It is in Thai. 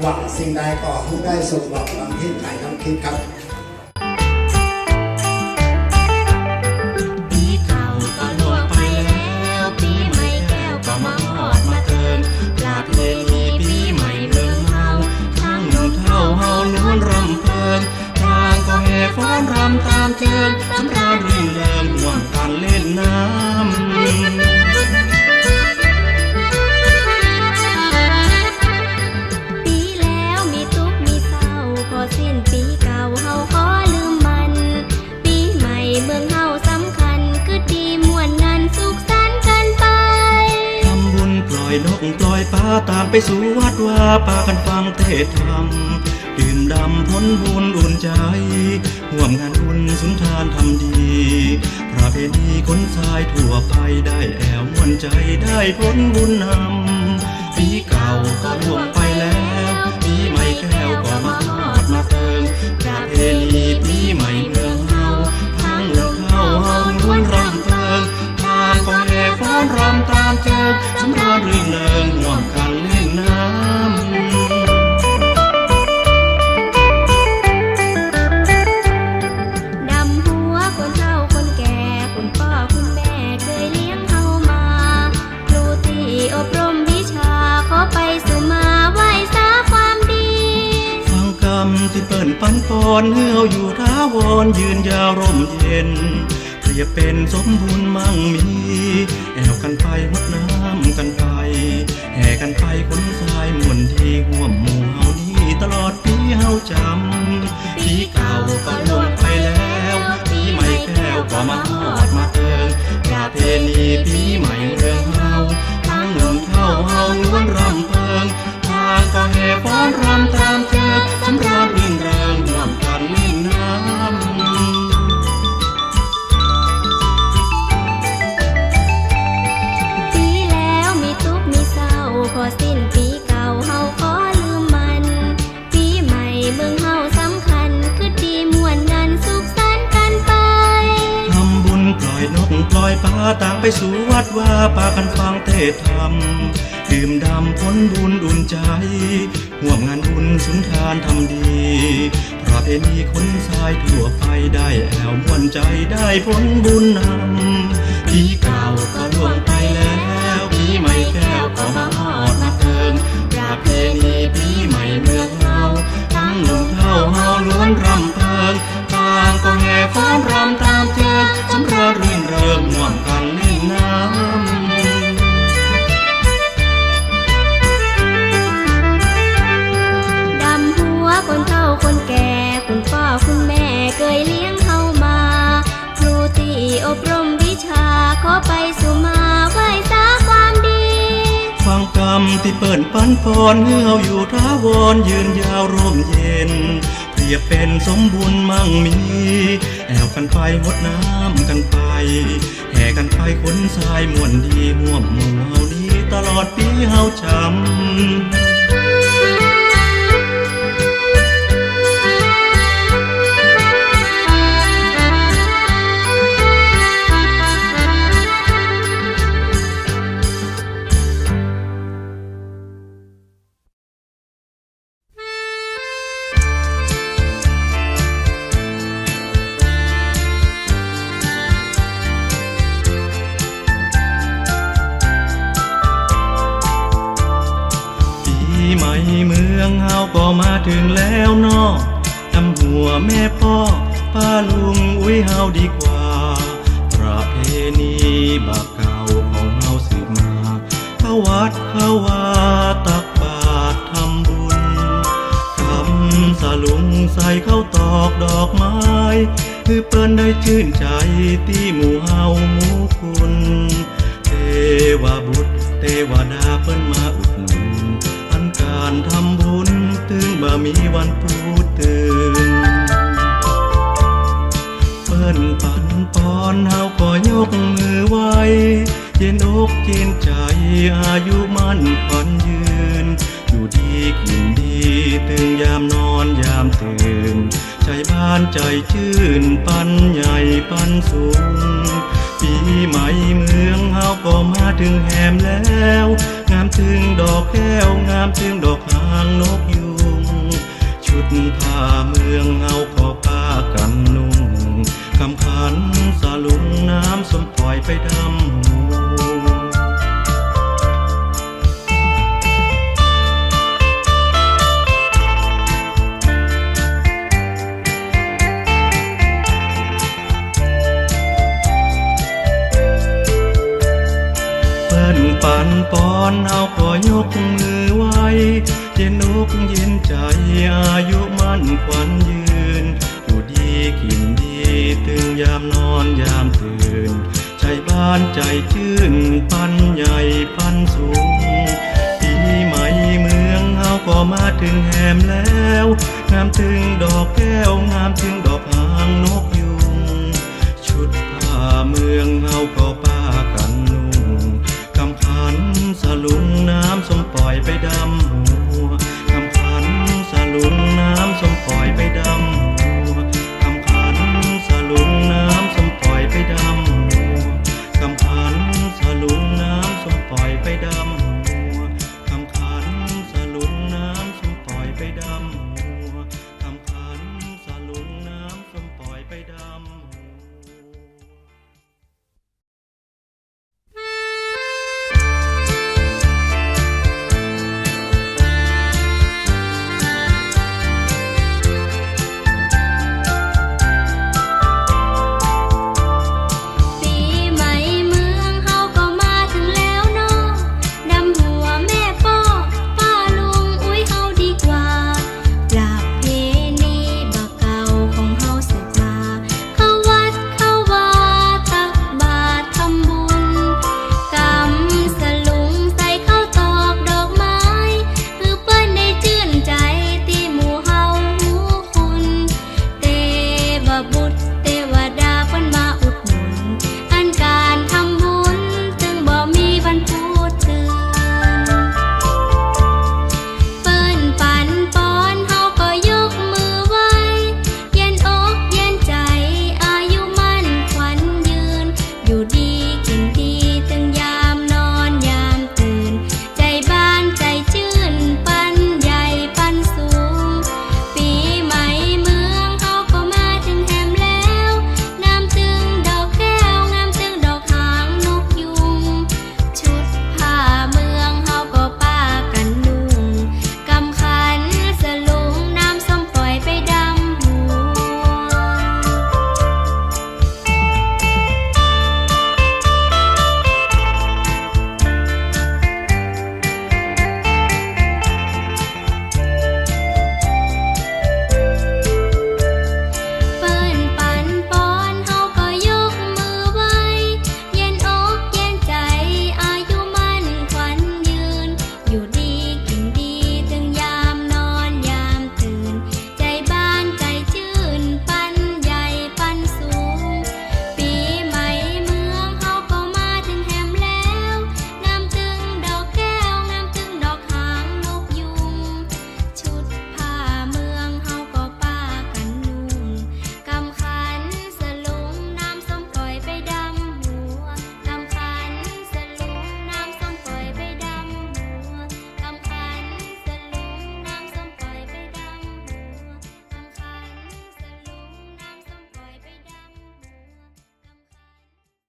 หวังสิ่งใดก็ให้ได้สมหวังหวังที่ไหนทั้งคิดครับ สู่วัดว่าป่ากันฟังเทศธรรมดื่มดำพ้นบุญอุ่นใจห่วมงานบุญสุนทานทำดีประเพณีคนชายทั่วไปได้แอวมวนใจได้พ้นบุญนำปีเก่าก็ล่วงไปแล้ว ท้าวรยืนยาวร่มเย็นเปรียบเป็นสมบุญมั่งมี แอวกันไปหดน้ำกันไป แห่กันไปคนสายมวนที่ห่วมหมู่เฮานี้ตลอดปีเฮาจำปีเก่าก็ล่วงไปแล้วปีใหม่แก้วก็มาฮอดมาเติงประเพณีปีใหม่เรื่องเฮาทั้งหนุ่มเท่าเฮาล้วนรำเพิงทางก็แห่ฟ้อนรำตาม ดว่าปากันฟังเทศธรรมดื่มดำพ้นบุญอุ่นใจห่วงงานบุญสุนทานทำดีประเพณีคนชายทั่วไปได้แอวม่วนใจได้พ้นบุญนำที่เก่าก็ล่วง ไปสู่มาไหว้สาความดี ฟังกรรมที่เปิ่นปันปอนเฮืออยู่ท้าวรยืนยาวร่มเย็น เปรียบเป็นสมบุญมั่งมี แอวกันไปหดน้ำกันไปแห่กันไปคนสายมวนดีห่วมหมู่เฮานี้ตลอดปีเฮาจำ มาถึงแล้วนอกทำหัวแม่พ่อป้าลุงอุ้ยเฮาดีกว่า ประเพณีบาเก่าของเฮาสืบมาเข้าวัดเข้าวาตักบาตรทำบุญคำสลุงใส่เข้าตอกดอกไม้ คือเปิ้นได้ชื่นใจที่หมู่เฮาหมู่คุณเทวบุตรเทวดาเปิ้นมาอุดหนุนอันการทำบุญ ถึงบ่มีวันพูดตื่นเปิ้นปันปอนเฮาก็ยกมือไหวเย็นอกเย็นใจอายุมันขวัญยืน อยู่ดีกินดีตื่นยามนอนยามตื่น ใจบ้านใจชื่นปันใหญ่ปันสูง ปีใหม่เมืองเฮาก็มาถึงแหมแล้ว งามถึงดอกแก้วงามถึงดอกหางนก ยูดท่าเมืองเฮาขอป้ากันนุ่งคำขันสาลุงน้ำสมปล่อยไปดำหูเปิ้นปันปอนเอาขอยกมือไหว้เย็นอกเย็นใจอายุ ขวัญยืนอยู่ดีกินดีตึงยามนอนยามตื่น ใจบ้านใจชื่นปันใหญ่ปันสูงปีใหม่เมืองเฮาก็มาถึงแหมแล้ว งามถึงดอกแก้วงามถึง